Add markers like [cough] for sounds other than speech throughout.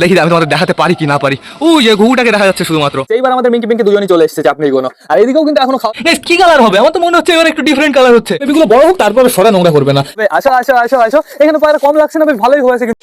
দেখি আমি তোমাদের দেখাতে পারি কি না পারি। ও যে ঘুঘুটাকে দেখা যাচ্ছে শুধুমাত্র। এইবার আমাদের মিঙ্কি পিঙ্কি দুজনই চলে এসেছে আপনি কোনো আর এদিকেও কিন্তু এখনও কি কালার হবে? আমার তো মনে হচ্ছে এবার একটু ডিফারেন্ট কালার হচ্ছে। এগুলো বড় হোক তারপরে সরা নোংরা করবে না। ভাই আসো আসো আসো আসো। এখানে পায়রা কম লাগছে না বেশ ভালোই হয়েছে কিন্তু।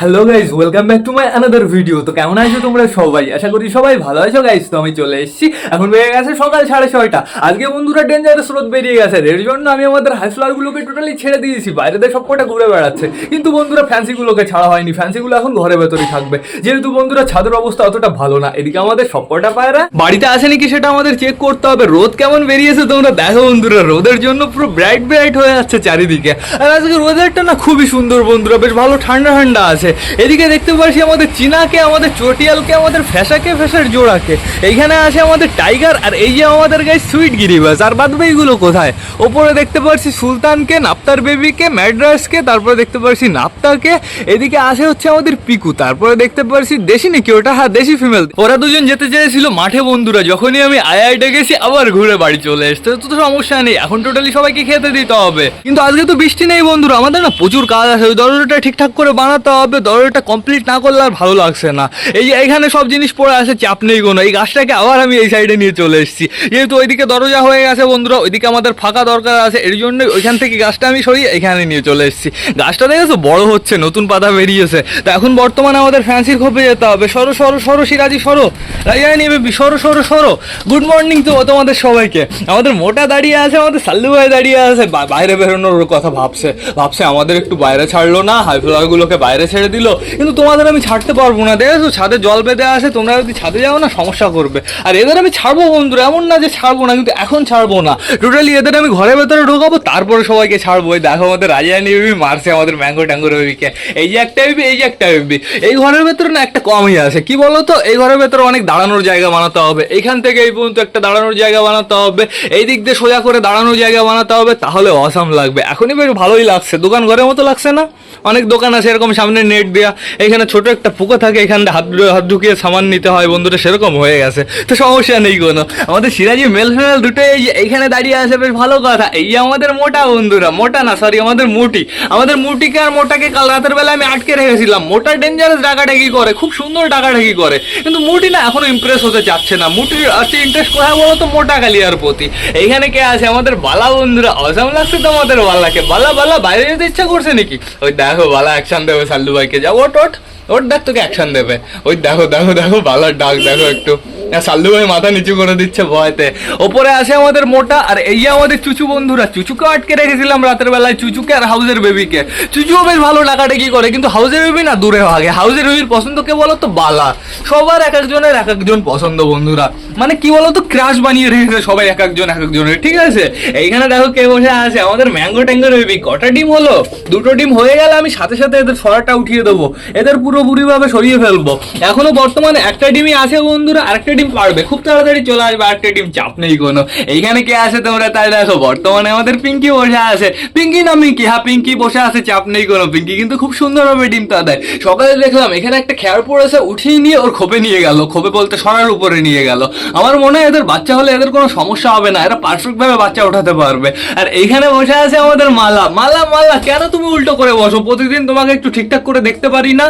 Hello guys welcome back to my another video তো কেমন আছো তোমরা সবাই? আশা করি সবাই ভালো আছো গাইজ তো আমি চলে এসেছি। এখন বেড়ে গেছে সকাল সাড়ে ছয়টা। আজকে বন্ধুরা ডেঞ্জারাস রোদ বেরিয়ে গেছে। এর জন্য আমি আমাদের হাই ফ্লাওয়ারগুলোকে টোটালি ছেড়ে দিয়েছি। বাইরেতে সব কটা ঘুরে বেড়াচ্ছে। কিন্তু বন্ধুরা ফ্যান্সিগুলোকে ছাড়া হয়নি। ফ্যান্সিগুলো এখন ঘরে ভেতরেই থাকবে। যেহেতু বন্ধুরা ছাদের অবস্থা অতটা ভালো না। এদিকে আমাদের সব কটা পায়রা। বাড়িতে আসে নাকি সেটা আমাদের চেক করতে হবে। রোদ কেমন বেরিয়েছে তোমরা দেখো বন্ধুরা। রোদের জন্য পুরো ব্রাইট ব্রাইট হয়ে যাচ্ছে চারিদিকে। আর আজকে ওয়েদারটা না খুবই সুন্দর বন্ধুরা। বেশ ভালো ঠান্ডা ঠান্ডা আছে। এদিকে দেখতে পাচ্ছি আমাদের চিনাকে, আমাদের চটিয়ালকে, আমাদের ফ্যাসাকে ফ্যাসার জোড়াকে। এইখানে আছে আমাদের টাইগার আর এই যে আমাদের গায়ে সুইট গিরিবাস। আর বাদ এইগুলো কোথায়? ওপরে দেখতে পাচ্ছি সুলতানকে, নাপ্তার বেবিকে, ম্যাড্রাসকে, তারপরে দেখতে পাচ্ছি নাপ্তাকে। এদিকে আসে হচ্ছে আমাদের পিকু, তারপরে দেখতে পাচ্ছি দেশি নাকি ওটা? হ্যাঁ দেশি ফিমেল ওরা দুজন যেতে চেয়েছিল মাঠে বন্ধুরা, যখনই আমি আইআইটে গেছি, আবার ঘুরে বাড়ি চলে এসছে। তো সমস্যা নেই, এখন টোটালি সবাইকে খেতে দিতে হবে। কিন্তু আজকে তো বৃষ্টি নেই বন্ধুরা, আমাদের না প্রচুর কাজ আছে, ওই দরজাটা ঠিকঠাক করে বানাতে হবে। দরজাটা কমপ্লিট না করলে আর ভালো লাগছে না। এই এখানে সব জিনিস পড়ে আছে, চাপ নেই কোনো। এই গাছটাকে আবার আমি এই সাইডে নিয়ে চলে এসেছি। যেহেতু ওইদিকে দরজা হয়ে গেছে বন্ধুরা, ওইদিকে আমাদের ফাঁকা দরকার আছে, এর জন্য ওইখান থেকে গাছটা আমি সরিয়ে এখানে নিয়ে চলে এসেছি। গাছটা দেখেছ? বড় হচ্ছে, নতুন পাতা বেরিয়েছে। তো এখন বর্তমানে আমাদের ফ্যান্সির খোপে যেতে হবে। সরো সরো সরো সিরাজি সরো। রাজিয়ানি বেবি সরো সরো সরো। গুড মর্নিং তো তোমাদের সবাইকে। আমাদের মোটা দাঁড়িয়ে আছে, আমাদের সাল্লু ভাই দাঁড়িয়ে আছে। বাইরে বেরোনোর কথা ভাবছে। ভাবছে আমাদের একটু বাইরে ছাড়লো না হাই ফ্লাওয়ারগুলোকে বাইরে ছেড়ে দিল। কিন্তু তোমাদের আমি ছাড়তে পারব না। দেখেছ? ছাদে জল বেঁধে আসে, তোমরা যদি ছাদে যাও না, সমস্যা করবে। আর এদের আমি ছাড়বো বন্ধুরা, এমন না যে ছাড়বো না, কিন্তু এখন ছাড়বো না। টোটালি এদের আমি ঘরের ভেতরে ঢোকাবো, তারপরে সবাইকে ছাড়বো। এই দেখো আমাদের রাজিয়ানি বেবি মারছে আমাদের ম্যাঙ্গো ট্যাঙ্গো বেবিকে এই যে একটা বেবি এই যে একটা বেবি এই ঘরের ভেতরে না একটা কমই আছে। কি বলো তো এই ঘরের ভেতরে অনেক দাঁড়ানোর জায়গা বানাতে হবে। এখান থেকে এই পর্যন্ত একটা দাঁড়ানোর জায়গা বানাতে হবে। এই দিক দিয়ে সোজা করে দাঁড়ানোর জায়গা বানাতে হবে, তাহলে অসাম লাগবে। এখনই বেশ ভালোই লাগছে। দোকান ঘরের মতো লাগছে না? অনেক দোকান আছে, এরকম সামনে নেট দেওয়া এখানে ছোট একটা পুকুর থাকে, এখান হাত হাত ঢুকিয়ে সামান নিতে হয়। বন্ধুরা, সেরকম হয়ে গেছে। তো সমস্যা নেই কোনো। আমাদের সিরাজি মেল ফেমেল দুটো এই যে এইখানে দাঁড়িয়ে আছে, বেশ ভালো কথা। এই আমাদের মোটা বন্ধুরা, মোটা না সরি আমাদের মুটি। আমাদের মুটিকে আর মোটাকে কাল রাতের বেলা আমি আটকে রেখেছিলাম। মোটা ডেঞ্জারাস ডাকাডাকি করে, খুব সুন্দর ডাকাডাকি করে। কিন্তু মুটি না, এখনও ইমপ্রেস হতে চাচ্ছে না। মুটির আছে ইন্টারেস্ট কোথায় বলো তো? মোটা কালিয়ার প্রতি। এইখানে কে আছে? আমাদের বালা বন্ধুরা, অসাম লাগছে তো আমাদের বালাকে। বালা বালা, বাইরে যেতে ইচ্ছা করছে নাকি? ওই দেখো। বালা অ্যাকশন দেবে সাল্লু ভাইকে। যা ওট ওট ওট ডাক তোকে অ্যাকশন দেবে। ওই দেখো দেখো দেখো বালার ডাক দেখো একটু। সাল্লু ভাই মাথা নিচু করে দিচ্ছে ভয়তে। ওপরে আছে আমাদের মোটা আর এই আমাদের চুচু বন্ধুরা, চুচুকে আটকে রেখেছিলাম রাতের বেলায়, চুচুকে আর হাউজের বেবিকে। চুচুও বেশ ভালো টাকাটাকি করে, কিন্তু হাউজের বেবি না দূরে ভাগে। হাউজের বেবির পছন্দ কে বলো তো বালা। সবার এক একজনের এক একজন পছন্দ বন্ধুরা। মানে কি বলো তো ক্রাশ বানিয়ে রেখেছে সবাই এক একজন, এক একজনের। ঠিক আছে? এইখানে দেখো কে বসে আছে। আমাদের ম্যাঙ্গো ট্যাঙ্গো বেবি কটা ডিম হলো? দুটো ডিম হয়ে গেলে আমি সাথে সাথে এদের সরাটা উঠিয়ে দেবো। এদের পুরোপুরি ভাবে সরিয়ে ফেলব। এখনও বর্তমানে একটা ডিমই আছে বন্ধুরা, আরেকটা ডিম পারবে, খুব তাড়াতাড়ি চলে আসবে আরেকটা ডিম চাপ নেই কোনো। এইখানে কে আছে তোমরা? তাই দেখো, বর্তমানে আমাদের পিঙ্কি বসে আছে। পিঙ্কি না মিঙ্কি? হ্যাঁ পিঙ্কি বসে আছে, চাপ নেই কোনো। পিঙ্কি কিন্তু খুব সুন্দরভাবে ডিমটা দেয়। সকালে দেখলাম, এখানে একটা খেয়ার পড়েছে, উঠিয়ে নিয়ে ওর খোপে নিয়ে গেল। খোপে বলতে সরার উপরে নিয়ে গেল। আমার মনে হয় এদের বাচ্চা হলে এদের কোনো সমস্যা হবে না। এরা পারফেক্ট ভাবে বাচ্চা ওঠাতে পারবে। আর এইখানে বসে আছে আমাদের মালা। মালা মালা, কেন তুমি উল্টো করে বসো? প্রতিদিন তোমাকে একটু ঠিকঠাক করে দেখতে পারি না।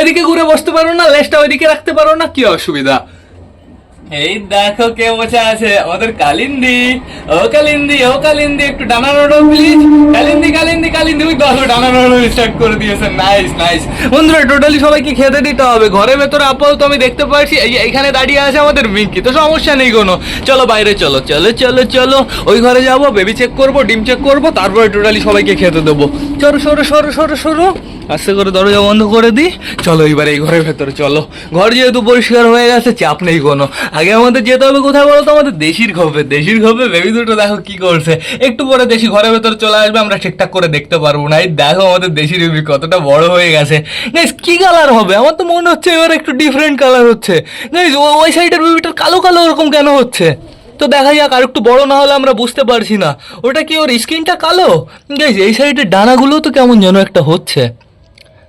এদিকে ঘুরে বসতে পারো না, লেজটা ওইদিকে রাখতে পারো না। কি অসুবিধা? এই দেখো কে বসে আছে আমাদের কালিন্দি। ও কালিন্দি ও কালিন্দি, একটু ডানা নড়ো প্লিজ কালিন্দি কালিন্দি কালিন্দি, ওই দেখো ডানা নড়ো স্টার্ট করে দিয়েছে। নাইস নাইস বন্ধুরা টোটালি সবাইকে খেতে দিতে হবে। ঘরের ভেতরে আপাতত আমি দেখতে পাচ্ছি, এই এখানে দাঁড়িয়ে আছে আমাদের মিঙ্কি। তো সমস্যা নেই কোনো। চলো বাইরে চলো চলো চলো চলো। ওই ঘরে যাব বেবি চেক করব, ডিম চেক করব, তারপরে টোটালি সবাইকে খেতে দেবো। চলো সরো সরো সরো সরো। আস্তে করে দরজা বন্ধ করে দিই চলো এবার এই ঘরের ভেতরে চলো। ঘর যেহেতু পরিষ্কার হয়ে গেছে, চাপ নেই কোনো। আগে আমাদের যেতে হবে কোথায় বলো তো? আমাদের দেশির খোপে দেশির খোপে বেবি দুটো দেখো কি করছে। একটু পরে দেশি ঘরের ভেতরে চলে আসবে, আমরা ঠিকঠাক করে দেখতে পারব না। এই দেখো আমাদের দেশি বেবি কতটা বড় হয়ে গেছে। গাইস কি কালার হবে? আমার তো মনে হচ্ছে এবার একটু ডিফারেন্ট কালার হচ্ছে। গাইস ওই সাইডের বেবিটার কালো কালো ওরকম কেন হচ্ছে? তো দেখা যাক, আর একটু বড় না হলে আমরা বুঝতে পারছি না। ওটা কি ওর স্কিনটা কালো? গাইস এই সাইডের ডানাগুলো তো কেমন যেন একটা হচ্ছে।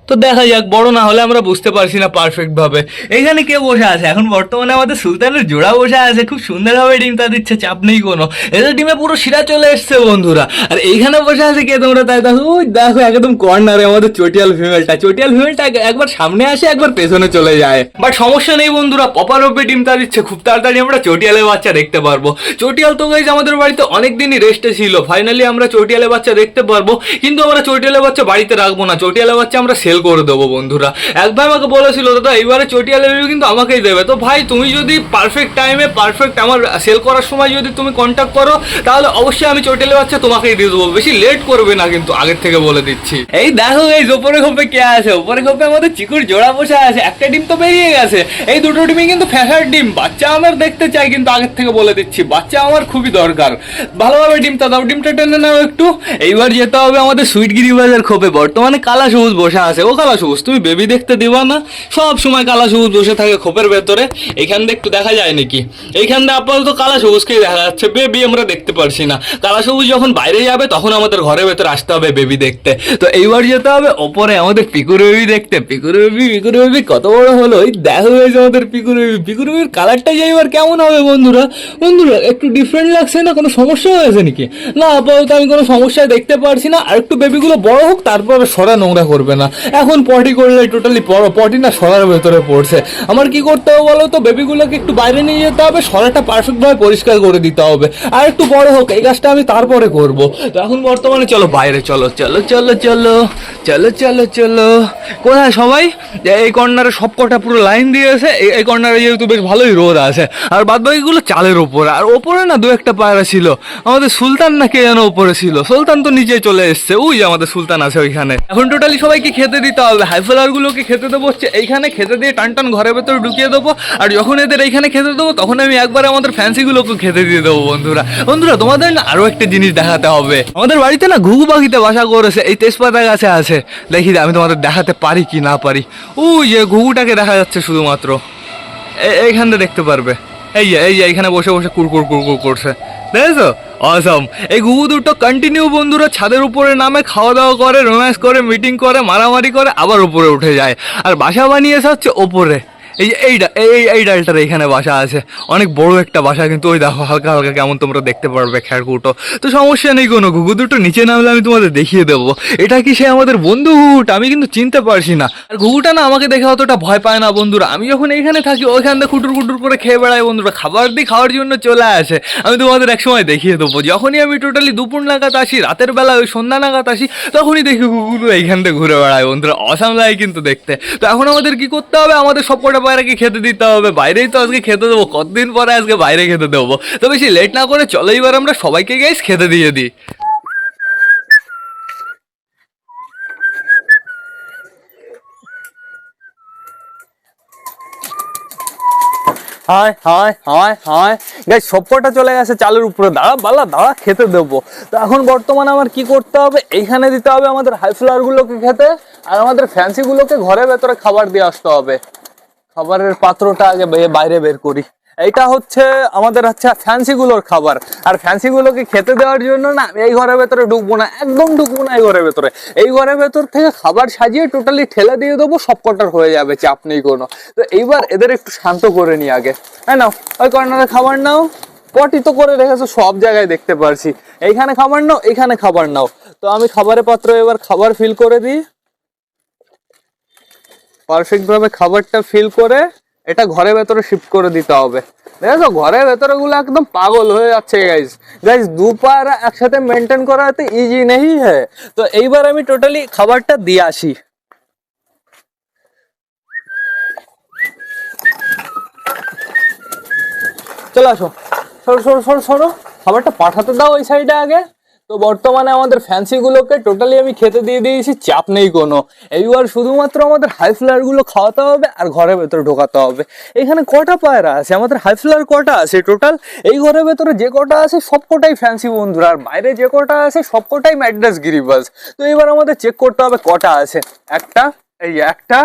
তো দেখা যাক, বড় না হলে আমরা বুঝতে পারছি না পারফেক্ট ভাবে। এখানে কে বসে আছে? এখন বর্তমানে আমাদের সুলতানের জোড়া বসে আছে। খুব সুন্দরভাবে ডিমটা দিচ্ছে, চাপ নেই কোনো। এদের ডিমে পুরো শিরা চলে এসছে, বন্ধুরা। আর এইখানে বসে আছে কে তোমরা? তাই দেখো, ওই দেখো, একদম কর্নারে আমাদের চটিয়াল ফিমেলটা চটিয়াল ফিমেলটা একবার সামনে আসে, একবার পেছনে চলে যায়। বাট সমস্যা নেই, বন্ধুরা। পপার ওপে ডিমটা দিচ্ছে, খুব তাড়াতাড়ি আমরা চটিয়ালের বাচ্চা দেখতে পারব। চটিয়াল তো গাইজ আমাদের বাড়িতে অনেক দিনই রেস্টে ছিল। ফাইনালি আমরা চটিয়ালের বাচ্চা দেখতে পারব। কিন্তু আমরা চটিয়ালের বাচ্চা বাড়িতে রাখব না। চটিয়ালের বাচ্চা আমরা সেল করে দেবো বন্ধুরা। এক ভাই আমাকে বলেছিল, দাদা, এইবারে চটিয়ালের বেবি কিন্তু আমাকেই দেবে। তো ভাই, তুমি যদি পারফেক্ট টাইমে পারফেক্ট আমার সেল করার সময় যদি তুমি কন্ট্যাক্ট করো, তাহলে অবশ্যই আমি চটিয়ালের বাচ্চা তোমাকেই দিয়ে দেবো। বেশি লেট করবে না কিন্তু, আগের থেকে বলে দিচ্ছি। এই দেখো, এই ওপরে খোপে কে আছে? ওপরে খোপে আমাদের চিকুর জোড়া বসে আছে। একটা ডিম তো বেরিয়ে গেছে। এই দুটো ডিমই কিন্তু ফ্যাসার ডিম। বাচ্চা আমার দেখতে চাই কিন্তু আগের থেকে বলে দিচ্ছি। বাচ্চা আমার খুবই দরকার। ভালোভাবে ডিমটা দাও, ডিমটা টেনে নাও একটু। এইবার যেতে হবে আমাদের সুইট গিরিবাজার খোপে। বর্তমানে কালা সবুজ বসে আছে। ও কালা সবুজ, তুমি বেবি দেখতে দিবা না। সব সময় কালা সবুজ বসে থাকে খোপের ভেতরে। এইখান দিয়ে একটু দেখা যায় নাকি? এইখান দিয়ে আপাতত কালা সবুজকেই দেখা যাচ্ছে। বেবি আমরা দেখতে পারছি না। কালা সবুজ যখন বাইরে যাবে, তখন আমাদের ঘরের ভেতরে আসতে হবে বেবি দেখতে। তো এইবার যেতে হবে ওপরে। আমাদের পিকুর বেবি দেখতে। পিকুর বেবি পিকুর বেবি কত বড় হলো। ওই দেখো হয়েছে আমাদের পিকুর বেবি। পিকুর বেবির কালারটা যে এবার কেমন হবে বন্ধুরা? বন্ধুরা, একটু ডিফারেন্ট লাগছে না? কোনো সমস্যা হয়েছে নাকি? না, আপাতত আমি কোনো সমস্যা দেখতে পারছি না। আর একটু বেবিগুলো বড় হোক, তারপরে সরা নোংরা করবে না। এখন পটি করলে টোটালি পটি না সরার ভেতরে পড়ছে। আমার কি করতে হবে বলো তো? বেবিগুলোকে একটু বাইরে নিয়ে যেতে হবে, সরাটা পারফেক্টভাবে পরিষ্কার করে দিতে হবে। আর একটু বড় হোক, এই কাজটা আমি তারপরে করব। তো এখন বর্তমানে চলো, বাইরে চলো চলো চলো চলো চলো চলো চলো। কোথায় সবাই? এই কর্নারে সব কটা পুরো লাইন দিয়েছে। এই কর্নারে যেহেতু বেশ ভালোই রোদ আছে। আর বাদ বাকিগুলো চালের ওপরে আর ওপরে না দু একটা পায়রা ছিল। আমাদের সুলতান না কে যেন ওপরে ছিল? সুলতান তো নিচে চলে এসছে। ওই যে আমাদের সুলতান আছে ওইখানে। এখন টোটালি সবাইকে খেতে দিতে হবে হাইফেলার গুলোকে খেতে দেবো হচ্ছে এইখানে, খেতে দিয়ে টান টান ঘরের ভেতরে ঢুকিয়ে দেবো। আর যখন এদের এইখানে খেতে দেবো, তখন আমি একবার আমাদের ফ্যান্সিগুলোকে খেতে দিয়ে দেবো, বন্ধুরা। বন্ধুরা, তোমাদের না আরও একটা জিনিস দেখাতে হবে। আমাদের বাড়িতে না ঘুঘু পাখিতে বাসা করেছে, এই তেজপাতা গাছে আছে। দেখি আমি তোমাদের দেখাতে পারি কি না পারি। ওই যে ঘুঘুটাকে দেখা যাচ্ছে শুধুমাত্র। এইখানটা দেখতে পারবে। এই যে এই যে, এইখানে বসে বসে কুরকুর কুরকুর করছে। দেখেছ? অসম এই ঘুঘু দুটো কন্টিনিউ বন্ধুরা ছাদের উপরে নামে খাওয়া দাওয়া করে রোম্যান্স করে মিটিং করে, মারামারি করে, আবার উপরে উঠে যায়। আর বাসা বানিয়ে এসে হচ্ছে ওপরে। এই যে এই ডা- এই এই ডালটার এইখানে বাসা আছে। অনেক বড় একটা বাসা, কিন্তু ওই দেখো, হালকা হালকা কেমন তোমরা দেখতে পারবে খেরকুটো তো সমস্যা নেই কোনো, ঘুঘু দুটো নিচে নামলে আমি তোমাদের দেখিয়ে দেবো। এটা কি সে আমাদের বন্ধু ঘুঘুটা আমি কিন্তু চিনতে পারছি না। আর ঘুঘুটা না আমাকে দেখে অতটা ভয় পায় না বন্ধুরা। আমি যখন এইখানে থাকি, ওইখান থেকে খুটুর কুটুর করে খেয়ে বেড়াই বন্ধুরা। খাবার দিয়ে খাওয়ার জন্য চলে আসে। আমি তোমাদের একসময় দেখিয়ে দেবো। যখনই আমি টোটালি দুপুর নাগাদ আসি, রাতের বেলা ওই সন্ধ্যা নাগাদ আসি, তখনই দেখি কুকুর এইখান থেকে ঘুরে বেড়ায় বন্ধুরা। অসাম লাগে কিন্তু দেখতে। তো এখন আমাদের কি করতে হবে? আমাদের সব কটা পায়রাকে খেতে দিতে হবে, বাইরেই তো আজকে খেতে দেবো, কতদিন পরে আজকে বাইরে খেতে দেবো? তো বেশি লেট না করে চলো এবার আমরা সবাইকে গাইস খেতে দিয়ে দিই। হায় হায় হায় হায়। গাই সবকটা চলে গেছে চালের উপরে। দাঁড়া, বালা, দাঁড়া, খেতে দেবো। তো এখন বর্তমানে আমার কি করতে হবে? এইখানে দিতে হবে আমাদের হাই গুলোকে খেতে, আর আমাদের ফ্যান্সি গুলোকে ঘরের ভেতরে খাবার দিয়ে আসতে হবে। খাবারের পাত্রটা আগে বাইরে বের করি। এইটা হচ্ছে আমাদের হচ্ছে ফ্যান্সি গুলোর খাবার। আর ফ্যান্সি গুলোকে খেতে দেওয়ার জন্য না এই ঘরের ভেতরে ঢুকবো না, একদম ঢুকবো না এই ঘরের ভেতরে। এই ঘরের ভেতর থেকে খাবার সাজিয়ে টোটালি ঠেলে দিয়ে দেবো, সব কটার হয়ে যাবে, চাপ নেই কোনো। তো এইবার এদের একটু শান্ত করে নি আগে। হ্যাঁ নাও, ওই কর্নারে খাবার নাও। পটি তো করে রেখেছো, সব জায়গায় দেখতে পারছি। এইখানে খাবার নাও, এইখানে খাবার নাও। তো আমি খাবারের পাত্র এবার খাবার ফিল করে দিই। পারফেক্ট ভাবে খাবারটা ফিল করে এটা ঘরের ভেতরে শিফট করে দিতে হবে। দেখো ঘরের ভেতরে গুলো একদম পাগল হয়ে যাচ্ছে গাইজ গাইজ দু একসাথে মেনটেন করা তো ইজি নেই হ্যাঁ? তো এইবার আমি টোটালি খাবারটা দিয়ে আসি। চলে আসো। সরো সরো সরো সরো। খাবারটা পাঠাতে দাও ওই সাইডে আগে। তো বর্তমানে আমাদের ফ্যান্সি গুলোকে টোটালি আমি খেতে দিয়ে দিয়েছি, চাপ নেই কোনো। এইবার শুধুমাত্র আমাদের হাই ফ্লারগুলো খাওয়াতে হবে আর ঘরের ভেতরে ঢোকাতে হবে। এখানে কটা পায়রা আছে? আমাদের হাই ফ্লার কটা আছে টোটাল এই ঘরের ভেতরে যে কটা আছে সব কটাই ফ্যান্সি বন্ধুরা। আর বাইরে যে কটা আছে সব কটাই ম্যাড্রাস গিরিবাজ তো এবার আমাদের চেক করতে হবে কটা আছে। একটা, এই একটা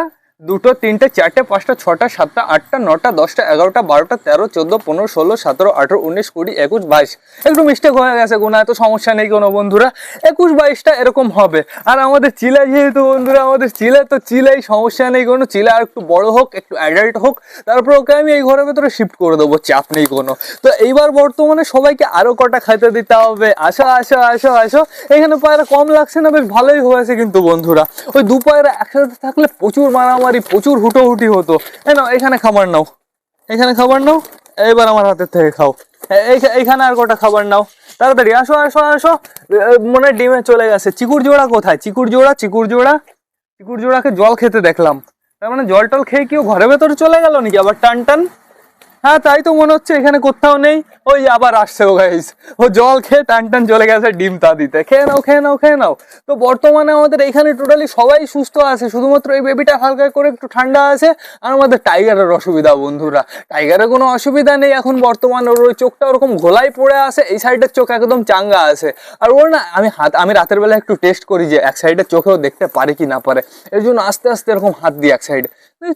দুটো, তিনটে, চারটে, পাঁচটা, ছটা, সাতটা, আটটা, নটা, দশটা, এগারোটা, বারোটা, তেরো, চোদ্দ, পনেরো, ষোলো, সতেরো, আঠেরো, উনিশ, কুড়ি, একুশ, বাইশ। একটু মিস্টেক হয়ে গেছে কোনো এত সমস্যা নেই কোনো বন্ধুরা। একুশ, বাইশটা এরকম হবে। আর আমাদের চিলা যেহেতু বন্ধুরা, আমাদের চিলে তো চিলাই, সমস্যা নেই কোনো। চিলা আর একটু বড় হোক, একটু অ্যাডাল্ট হোক, তারপর ওকে আমি এই ঘরের ভেতরে শিফট করে দেবো, চাপ নেই কোনো। তো এইবার বর্তমানে সবাইকে আরও কটা খাইতে দিতে হবে। আসো আসো আসো আসো। এখানে পায়রা কম লাগছে না, বেশ ভালোই হয়েছে কিন্তু বন্ধুরা। ওই দু পায়রা একসাথে থাকলে প্রচুর মারামারি প্রচুর হুটোহুটি হতো। এই নাও, এখানে খাবার নাও। এখানে খাবার নাও এবার আমার হাতের থেকে খাও। এইখানে আর কটা খাবার নাও। তাড়াতাড়ি, আসো আসো আসো। মনে ডিমে চলে গেছে। চিকুর জোড়া কোথায়? চিকুর জোড়া চিকুর জোড়া। চিকুর জোড়াকে জল খেতে দেখলাম। তার মানে জল টল খেয়ে কেউ ঘরের ভেতরে চলে গেল নাকি? আবার টান টান। হ্যাঁ তাই তো মনে হচ্ছে এখানে কোথাও নেই। ওই আবার আসছে ও গাইস ও জল খেয়ে টান টান চলে গেছে ডিম তা দিতে। খেয়ে নাও খেয়ে নাও খেয়ে নাও। তো বর্তমানে আমাদের এখানে টোটালি সবাই সুস্থ আছে। শুধুমাত্র এই বেবিটা হালকা করে একটু ঠান্ডা আছে আর আমাদের টাইগারের অসুবিধা, বন্ধুরা। টাইগারের কোনো অসুবিধা নেই এখন বর্তমানে। ওর ওই চোখটা ওরকম ঘোলাই পড়ে আছে, এই সাইডের চোখ একদম চাঙ্গা আছে। আর ওর না, আমি হাত, আমি রাতের বেলা একটু টেস্ট করি যে এক সাইডের চোখেও দেখতে পারে কি না পারে। এর জন্য আস্তে আস্তে এরকম হাত দিই এক সাইডে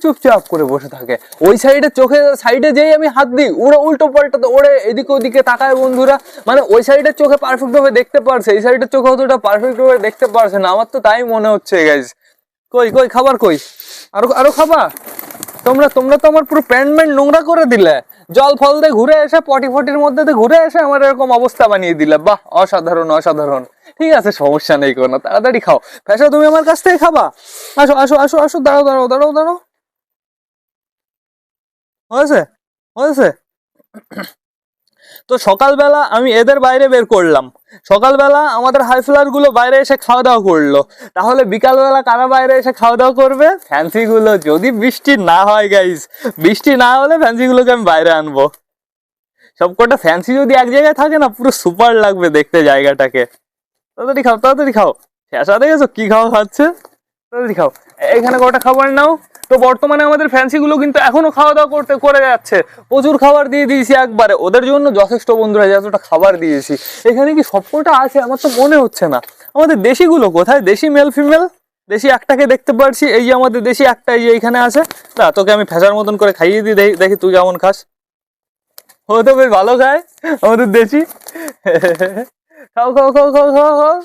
চুপচাপ করে বসে থাকে। ওই সাইডে চোখে সাইডে যেই আমি হাত দিই, ওরা উল্টো পাল্টা ওরে এদিকে ওদিকে তাকায় বন্ধুরা। মানে ওই সাইডের চোখে পারফেক্ট ভাবে দেখতে পারছে, এই সাইডের চোখে অতটা পারফেক্ট ভাবে দেখতে পারছে না। আমার তো তাই মনে হচ্ছে গাইজ কই কই, খাবার কই? আরও আরও খাবা তোমরা তোমরা তো আমার পুরো প্যান্ট ম্যান্ট নোংরা করে দিলে। জল ফল দিয়ে ঘুরে এসে, পটি ফটির মধ্যে দিয়ে ঘুরে এসে আমার এরকম অবস্থা বানিয়ে দিলে। বাহ, অসাধারণ অসাধারণ। ঠিক আছে, সমস্যা নেই কোনো। তাড়াতাড়ি খাও। ফ্যাসা তুমি আমার কাছ থেকে খাবা। আসো আসো আসো আসো, দাঁড়াও দাঁড়াও দাঁড়াও দাঁড়াও। হয়েছে? হয়েছে? তো সকালবেলা আমি এদের বাইরে বের করলাম। সকালবেলা আমাদের হাইফ্লারগুলো বাইরে এসে খাওয়া দাওয়া করল। তাহলে বিকালবেলা কারা বাইরে এসে খাওয়া দাওয়া করবে? ফ্যান্সি গুলো। যদি বৃষ্টি না হয় গাইস বৃষ্টি না হলে ফ্যান্সি গুলোকে আমি বাইরে আনব। সবকটা ফ্যান্সি যদি এক জায়গায় থাকে না, পুরো সুপার লাগবে দেখতে জায়গাটাকে। তাড়াতাড়ি খাও তাড়াতাড়ি খাও। ফ্যাসা দেখেছ কি খাওয়া খাচ্ছে? তাড়াতাড়ি খাও এখানে কটা খাবার নাও। তো বর্তমানে আমাদের ফ্যান্সি গুলো কিন্তু এখনও খাওয়া দাওয়া করতে, করে যাচ্ছে। প্রচুর খাবার দিয়ে দিয়েছি একবারে। ওদের জন্য যথেষ্ট বন্ধুরা যতটা খাবার দিয়েছি। এখানে কি সবকটা আছে? আমার তো মনে হচ্ছে না। আমাদের দেশিগুলো কোথায়? দেশি মেল ফিমেল দেশি একটাকে দেখতে পারছি। এই যে আমাদের দেশি একটা, এই যে এইখানে আছে। না, তোকে আমি ফেসার মতন করে খাইয়ে দিই দেখি- তুই কেমন খাস। ও তো বেশ ভালো খায়। আমাদের দেশি। খাও খাও খাও খাও খাও খাও।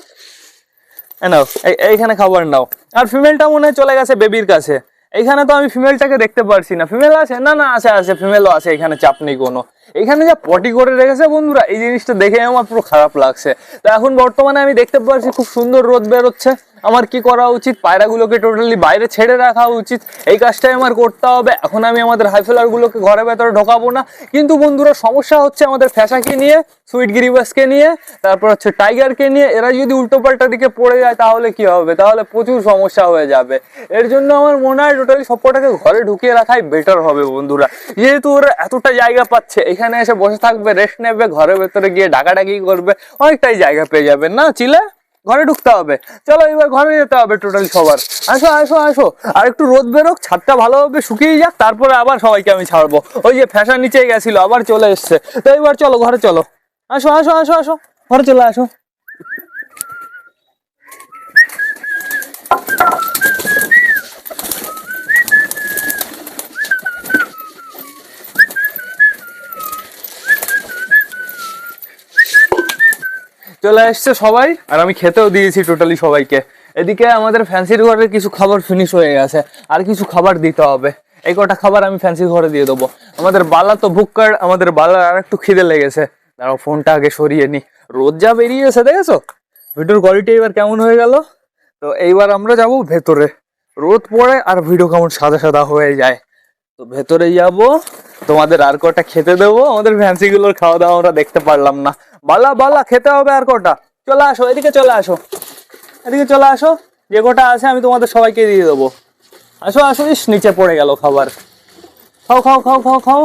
নাও, এই- এইখানে খাবার নাও। আর ফিমেলটা মনে হয় চলে গেছে বেবির কাছে। এইখানে তো আমি ফিমেলটাকে দেখতে পারছি না। ফিমেল আছে? না না, আছে আছে ফিমেলও আছে, এখানে চাপ নেই কোনো। এখানে যা পটি করে রেখেছে বন্ধুরা, এই জিনিসটা দেখে আমার পুরো খারাপ লাগছে। তো এখন বর্তমানে আমি দেখতে পাচ্ছি খুব সুন্দর রোদ বেরোচ্ছে। আমার কি করা উচিত? পায়রাগুলোকে টোটালি বাইরে ছেড়ে রাখা উচিত। এই কাজটাই আমার করতে হবে। এখন আমি আমাদের হাইফেলারগুলোকে ঘরের ভেতরে ঢোকাবো না। কিন্তু বন্ধুরা, সমস্যা হচ্ছে আমাদের ফ্যাশাকে নিয়ে সুইট গিরিবাসকে নিয়ে, তারপর হচ্ছে টাইগারকে নিয়ে। এরা যদি উল্টো পাল্টা দিকে পড়ে যায়, তাহলে কি হবে? তাহলে প্রচুর সমস্যা হয়ে যাবে। এর জন্য আমার মনে হয় টোটালি সবকটাকে ঘরে ঢুকিয়ে রাখাই বেটার হবে বন্ধুরা। যেহেতু ওরা এতটা জায়গা পাচ্ছে, এখানে এসে বসে থাকবে রেস্ট নেবে, ঘরের ভেতরে গিয়ে ডাকাডাকি করবে, অনেকটাই জায়গা পেয়ে যাবে। না, চিলে? ঘরে ঢুকতে হবে। চলো এবার ঘরে যেতে হবে টোটালি সবার। আসো আসো আসো। আর একটু রোদ বেরোক, ছাদটা ভালোভাবে শুকিয়ে যাক, তারপরে আবার সবাইকে আমি ছাড়বো। ওই যে ফ্যাশন নিচে গেছিল, আবার চলে এসছে। তো এবার চলো, ঘরে চলো। আসো আসো আসো আসো। ঘরে চলে আসো। চলে এসছে সবাই, আর আমি খেতেও দিয়েছি টোটালি সবাইকে। এদিকে আমাদের ফ্যান্সির ঘরে কিছু খাবার ফিনিশ হয়ে গেছে, আর কিছু খাবার দিতে হবে। এই কটা খাবার আমি ফ্যান্সির ঘরে দিয়ে দেবো। আমাদের বালা তো ভুক্কার, আমাদের বালা আর একটু খিদে লেগেছে। দাঁড়াও ফোনটা আগে সরিয়ে নি। রোদ যা বেরিয়েছে, দেখেছ? ভিডিওর কোয়ালিটি এবার কেমন হয়ে গেল? তো এইবার আমরা যাব ভেতরে। রোদ পড়ে আর ভিডিও কেমন সাদা সাদা হয়ে যায়। তো ভেতরে যাব। তোমাদের আর কটা খেতে দেবো? আমাদের ফ্যান্সি গুলোর খাওয়া দাওয়া আমরা দেখতে পারলাম না। বালা বালা খেতে হবে আর কটা চলে আসো, এদিকে চলে আসো। এদিকে চলে আসো, যে কটা আছে আমি তোমাদের সবাইকে দিয়ে দেবো। আসো আসো, ইস, নিচে পড়ে গেল খাবার। খাও খাও খাও খাও খাও।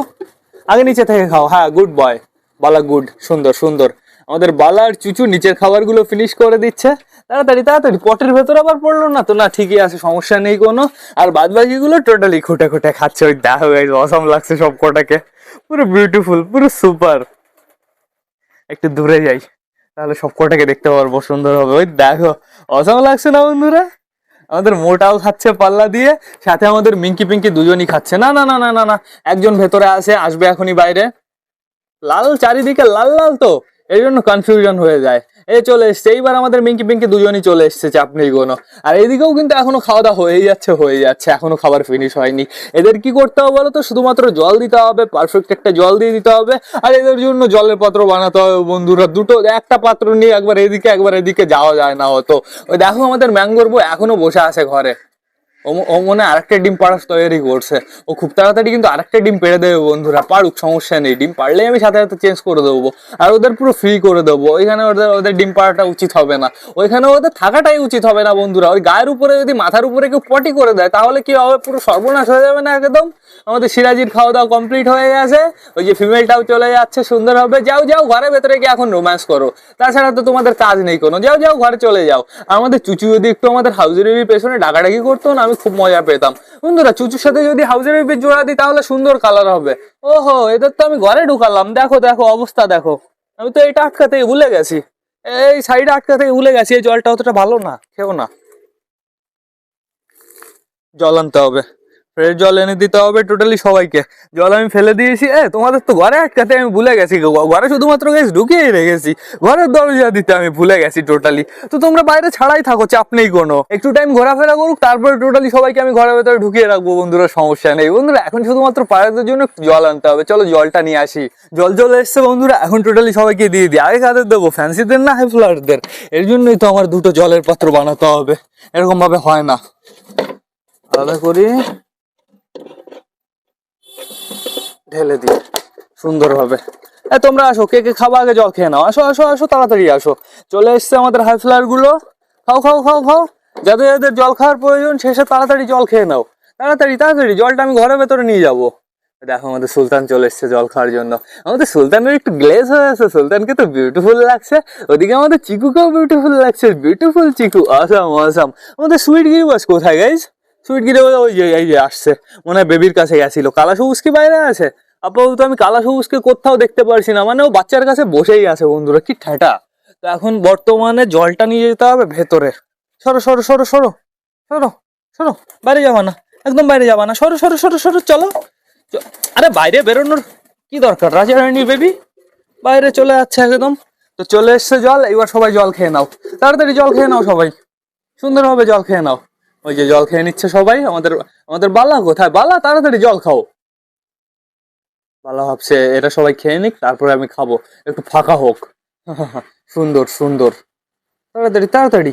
আগে নিচে থেকে খাও। হ্যাঁ গুড বয় বালা গুড সুন্দর সুন্দর। আমাদের বালা আর চুচু নিচের খাবারগুলো ফিনিশ করে দিচ্ছে। তাড়াতাড়ি তাড়াতাড়ি, পটের ভেতর আবার পড়ল না তো? না, ঠিকই আছে, সমস্যা নেই কোনো। আর বাদ বাকিগুলো টোটালি খুঁটে খুঁটে খাচ্ছে। ওই দেখো অসম লাগছে সব কটাকে। পুরো বিউটিফুল পুরো সুপার একটু দূরে যাই। তাহলে সব কটাকে দেখতে পারব, সুন্দর হবে। ওই দেখো অসম লাগছে না বন্ধুরা? আমাদের মোটাও খাচ্ছে পাল্লা দিয়ে, সাথে আমাদের মিঙ্কি পিঙ্কি দুজনই খাচ্ছে। না না না না না না, একজন ভেতরে আছে, আসবে এখনই বাইরে। লাল, চারিদিকে লাল লাল তো এই জন্য কনফিউশন হয়ে যায়। এই চলে এসছে। এইবার আমাদের মিঙ্কি পিঙ্কি দুজনই চলে এসছে চাপ নেই কোনো আর এদিকেও কিন্তু এখনও খাওয়া দাওয়া হয়েই যাচ্ছে হয়ে যাচ্ছে। এখনও খাবার ফিনিশ হয়নি। এদের কি করতে হবে বলো তো শুধুমাত্র জল দিতে হবে পারফেক্ট একটা জল দিয়ে দিতে হবে। আর এদের জন্য জলের পাত্র বানাতে হবে বন্ধুরা। দুটো, একটা পাত্র নিয়ে একবার এদিকে একবার এদিকে যাওয়া যায় না হতো। দেখো আমাদের ম্যাঙ্গোর বউ এখনও বসে আছে ঘরে। ও মনে আরেকটা ডিম পাড়ার তৈরি করছে। ও খুব তাড়াতাড়ি কিন্তু আরেকটা ডিম পেড়ে দেবে বন্ধুরা, পারুক, সমস্যা নেই। ডিম পারলেই আমি সাথে সাথে চেঞ্জ করে দেবো। আর ওদের পুরো ফ্রি করে দেবো। ওইখানে ওদের ওদের ডিম পাড়াটা উচিত হবে না। ওইখানে ওদের থাকাটাই উচিত হবে না বন্ধুরা। ওই গায়ের উপরে যদি মাথার উপরে কেউ পটি করে দেয়, তাহলে কি হবে? পুরো সর্বনাশ হয়ে যাবে না একদম? আমাদের সিরাজির খাওয়া দাওয়া কমপ্লিট হয়ে গেছে। ওই যে ফিমেলটাও চলে যাচ্ছে, সুন্দর হবে। যাও যাও, ঘরের ভেতরে গিয়ে এখন রোম্যান্স করো। তাছাড়া তো তোমাদের কাজ নেই কোনো। যাও যাও, ঘরে চলে যাও। আমাদের চুচু যদি একটু আমাদের হাউজের পেছনে ডাকাডাকি করতো না। আমি খুব মজা পেতাম। বন্ধুরা, চুচুর সাথে যদি হাউজের পিপি জোড়া দিই, তাহলে সুন্দর কালার হবে। ওহো এদের তো আমি ঘরে ঢুকালাম। দেখো দেখো, অবস্থা দেখো। আমি তো এটা আটকাতে ভুলে গেছি। এই সাইডে আটকাতে ভুলে গেছি। এই জলটা অতটা ভালো না, খেও না। জল আনতে হবে। ফ্রেশ জল এনে দিতে হবে টোটালি সবাইকে। জল আমি ফেলে দিয়েছি, এ, তোমাদের তো ঘরে আটকাতে আমি ভুলে গেছি ঘরে শুধুমাত্র গ্যাস ঢুকিয়েই রেখেছি। ঘরের দরজা দিতে আমি ভুলে গেছি টোটালি তো তোমরা বাইরে ছাড়াই থাকো, চাপ নেই কোনো। একটু টাইম ঘোরাফেরা করুক, তারপরে টোটালি সবাইকে আমি ঘরের ভেতরে ঢুকিয়ে রাখব, বন্ধুরা, সমস্যা নেই। বন্ধুরা, এখন শুধুমাত্র পায়রাদের জন্য জল আনতে হবে। চলো জলটা নিয়ে আসি। জল চলে এসছে, বন্ধুরা, এখন টোটালি সবাইকে দিয়ে দিই। আগে কাদের দেবো? ফ্যান্সিদের না হাই ফ্লারদের? এর জন্যই তো আমার দুটো জলের পাত্র বানাতে হবে। এরকম ভাবে হয় না। আলাদা করি। ঢেলে দিই। সুন্দরভাবে এ, তোমরা আসো, কে কে খাবা আগে জল খেয়ে নাও। আসো আসো আসো, তাড়াতাড়ি আসো। চলে এসছে আমাদের হাই গুলো খাও খাও খাও খাও। যাদের যাদের জল খাওয়ার প্রয়োজন, শেষে তাড়াতাড়ি জল খেয়ে নাও। তাড়াতাড়ি তাড়াতাড়ি, জলটা আমি ঘরের ভেতরে নিয়ে যাব। দেখো, আমাদের সুলতান চলে এসছে জল খাওয়ার জন্য। আমাদের সুলতানের একটু গ্লেজ হয়ে আছে। সুলতানকে তো বিউটিফুল লাগছে। ওদিকে আমাদের চিকুকেও বিউটিফুল লাগছে। বিউটিফুল চিকু। আসাম আসাম আমাদের সুইট গিরিবাস কোথায় গাইজ সুইট গিরে ওই যে, এই যে আসছে। মনে হয় বেবির কাছে গেছিল। কালা সবুজ কি বাইরে আছে? আপাতত আমি কালা সবুজকে কোথাও দেখতে পারছি না। মানে ও বাচ্চার কাছে বসেই আছে, বন্ধুরা। কি ঠেটা। তো এখন বর্তমানে জলটা নিয়ে যেতে হবে ভেতরে। সরো সরো সরো সরো। সরো সরো। বাইরে যাবা না। একদম বাইরে যাবা না। সরো সরো সরো সরো, চলো। আরে বাইরে বেরোনোর কি দরকার? রাজা রানী বেবি বাইরে চলে যাচ্ছে একদম। তো চলে এসছে জল এবার সবাই জল খেয়ে নাও। তাড়াতাড়ি জল খেয়ে নাও সবাই। সুন্দরভাবে জল খেয়ে নাও। ওই যে জল খেয়ে নিচ্ছে সবাই, আমাদের আমাদের বালা কোথায়? বালা, তাড়াতাড়ি জল খাও। বালা ভাবছে, এটা সবাই খেয়ে নিক, তারপরে আমি খাব। একটু ফাঁকা হোক। [laughs] সুন্দর সুন্দর। তাড়াতাড়ি তাড়াতাড়ি।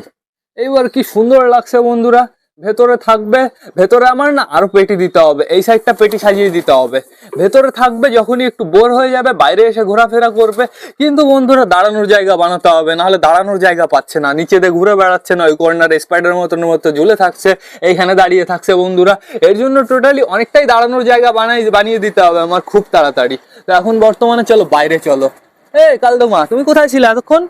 এইবার কি সুন্দর লাগছে বন্ধুরা। ভেতরে থাকবে, ভেতরে আমার না আরও পেটি দিতে হবে, এই সাইডটা পেটি সাজিয়ে দিতে হবে। ভেতরে থাকবে যখনই একটু বোর হয়ে যাবে, বাইরে এসে ঘোরাফেরা করবে, কিন্তু বন্ধুরা দাঁড়ানোর জায়গা বানাতে হবে, নাহলে দাঁড়ানোর জায়গা পাচ্ছে না, নিচে দিয়ে ঘুরে বেড়াচ্ছে না, ওই কর্নারে স্পাইডার মতন মতো ঝুলে থাকছে, এইখানে দাঁড়িয়ে থাকছে বন্ধুরা। এর জন্য টোটালি অনেকটাই দাঁড়ানোর জায়গা বানাই, বানিয়ে দিতে হবে আমার খুব তাড়াতাড়ি। তো এখন বর্তমানে চলো, বাইরে চলো। এ কালদমা, তুমি কোথায় ছিলে এতক্ষণ?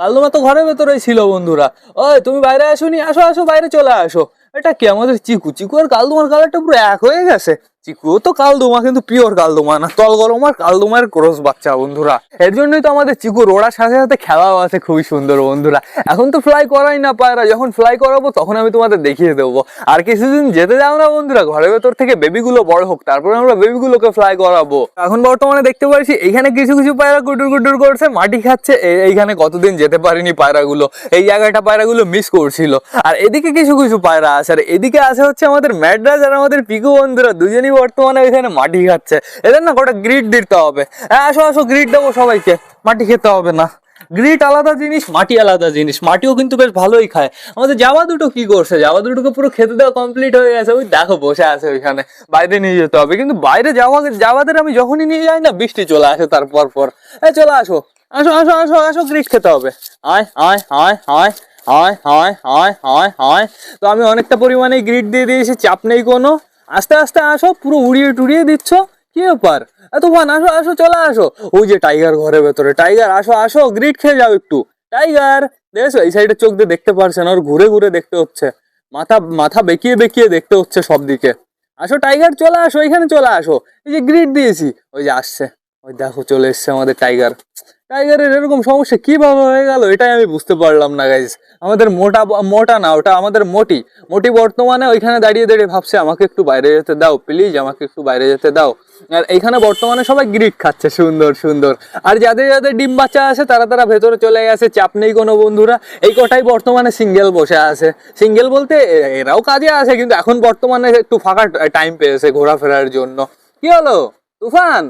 কালদমা তো ঘরের ভেতরেই ছিল বন্ধুরা। ওই, তুমি বাইরে আসোনি, আসো আসো, বাইরে চলে আসো। এটা কি আমাদের চিকু? চিকু আর তোমার কালারটা পুরো এক হয়ে গেছে। চিকু তো কিন্তু পিওর না। আর ক্রস বাচ্চা, বন্ধুরা। এর জন্যই তো আমাদের রোড়ার সাথে সাথে খেলাও আছে, খুবই সুন্দর, বন্ধুরা। এখন তো ফ্লাই করাই না পায়রা, যখন ফ্লাই করাবো, তখন আমি তোমাদের দেখিয়ে দেবো। আর কিছুদিন যেতে যাও না, বন্ধুরা ঘরের ভেতর থেকে বেবিগুলো বড় হোক, তারপরে আমরা বেবিগুলোকে ফ্লাই করাবো। এখন বর্তমানে দেখতে এখানে কিছু কিছু পায়রা গুডুর গুডুর করছে, মাটি খাচ্ছে এইখানে কতদিন যেতে পারিনি পায়রাগুলো। এই জায়গাটা পায়রাগুলো মিস করছিল। আর এদিকে কিছু কিছু পায়রা আছে, আর এদিকে আছে হচ্ছে আমাদের ম্যাড্রাস আর আমাদের পিকু, বন্ধুরা, দুজনই বর্তমানে ওইখানে মাটি খাচ্ছে। এদের না কটা গ্রিড দিতে হবে। হ্যাঁ, আসো আসো গ্রিড দেবো সবাইকে। মাটি খেতে হবে না। গ্রিট আলাদা জিনিস, মাটি আলাদা জিনিস। মাটিও কিন্তু বেশ ভালোই খায়। আমাদের জামা দুটো কি করছে? জামা দুটোকে পুরো খেতে দেওয়া কমপ্লিট হয়ে গেছে। ওই দেখো, বসে আছে ওইখানে। বাইরে নিয়ে যেতে হবে। কিন্তু বাইরে যাওয়া যাওয়াদের আমি যখনই নিয়ে যাই না, বৃষ্টি চলে আসে তারপর পর। হ্যাঁ চলে আসো। আসো আসো আসো আসো গ্রিট খেতে হবে। আয় আয় আয় আয় হয় হয় হয় হয় হয় তো আমি অনেকটা পরিমাণে গ্রিট দিয়ে দিয়েছি, চাপ নেই কোনো। আস্তে আস্তে আসো, পুরো উড়িয়ে টুড়িয়ে দিচ্ছ, কি ব্যাপার? এত ফান আসো আসো, চলে আসো। ওই যে টাইগার ঘরের ভেতরে টাইগার আসো আসো গ্রিট খেয়ে যাও একটু। টাইগার দেখেছ? এই সাইডে চোখ দিয়ে দেখতে পারছে না, ওর ঘুরে ঘুরে দেখতে হচ্ছে। মাথা মাথা বেঁকিয়ে বেঁকিয়ে দেখতে হচ্ছে সব দিকে আসো টাইগার চলে আসো, এখানে চলে আসো। এই যে গ্রিট দিয়েছি। ওই যে আসছে। ওই দেখো, চলে এসছে আমাদের টাইগার টাইগারের এরকম সমস্যা কীভাবে হয়ে গেল, এটাই আমি বুঝতে পারলাম না গাইজ আমাদের মোটা মোটা না, ওটা আমাদের মোটি। মোটি বর্তমানে ওইখানে দাঁড়িয়ে দাঁড়িয়ে ভাবছে, আমাকে একটু বাইরে যেতে দাও প্লিজ আমাকে একটু বাইরে যেতে দাও। আর এইখানে বর্তমানে সবাই গ্রিক খাচ্ছে, সুন্দর সুন্দর। আর যাদের যাদের ডিম বাচ্চা আছে, তারা তারা ভেতরে চলে গেছে, চাপ নেই কোনো বন্ধুরা। এই কটাই বর্তমানে সিঙ্গেল বসে আছে। সিঙ্গেল বলতে এরাও কাজে আছে, কিন্তু এখন বর্তমানে একটু ফাঁকা টাইম পেয়েছে ঘোরাফেরার জন্য। কি হলো? তুফান?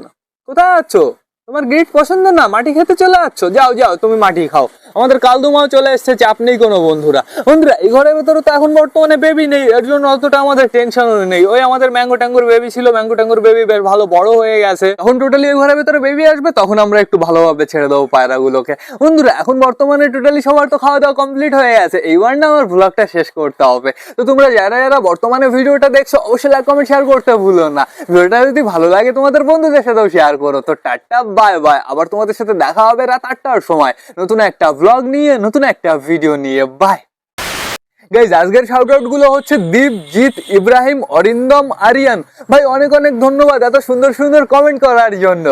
কোথায় আছো? তোমার গ্রিট পছন্দ না মাটি খেতে চলে আসছো। যাও যাও তুমি মাটি খাও। আমাদের কালদুমাও চলে এসছে চাপ নেই কোনো বন্ধুরা। বন্ধুরা, এই ঘরের ভেতরে তো এখন বর্তমানে বেবি নেই, এর জন্য অতটা আমাদের টেনশনও নেই। ওই আমাদের ম্যাঙ্গো ট্যাঙ্গুর বেবি ছিল ম্যাঙ্গো ট্যাঙ্গুর বেবি বেশ ভালো বড় হয়ে গেছে। এখন টোটালি এই ঘরের ভেতরে বেবি আসবে, তখন আমরা একটু ভালোভাবে ছেড়ে দেবো পায়রাগুলোকে। বন্ধুরা, এখন বর্তমানে টোটালি সবার তো খাওয়া দাওয়া কমপ্লিট হয়ে গেছে। এইবার না আমার ব্লগটা শেষ করতে হবে। তো তোমরা যারা যারা বর্তমানে ভিডিওটা দেখছ, অবশ্যই লাইক কমেন্ট শেয়ার করতে ভুলো না। ভিডিওটা যদি ভালো লাগে তোমাদের বন্ধুদের সাথেও শেয়ার করো। তো টাটা বাই বাই আবার তোমাদের সাথে দেখা হবে রাত আটটার সময়। নতুন একটা ব্লগ নিয়ে, নতুন একটা ভিডিও নিয়ে। বাই গাইজ আজকের শাউটগুলো হচ্ছে দীপ জিৎ ইব্রাহিম, অরিন্দম, আরিয়ান। ভাই, অনেক অনেক ধন্যবাদ এত সুন্দর সুন্দর কমেন্ট করার জন্য।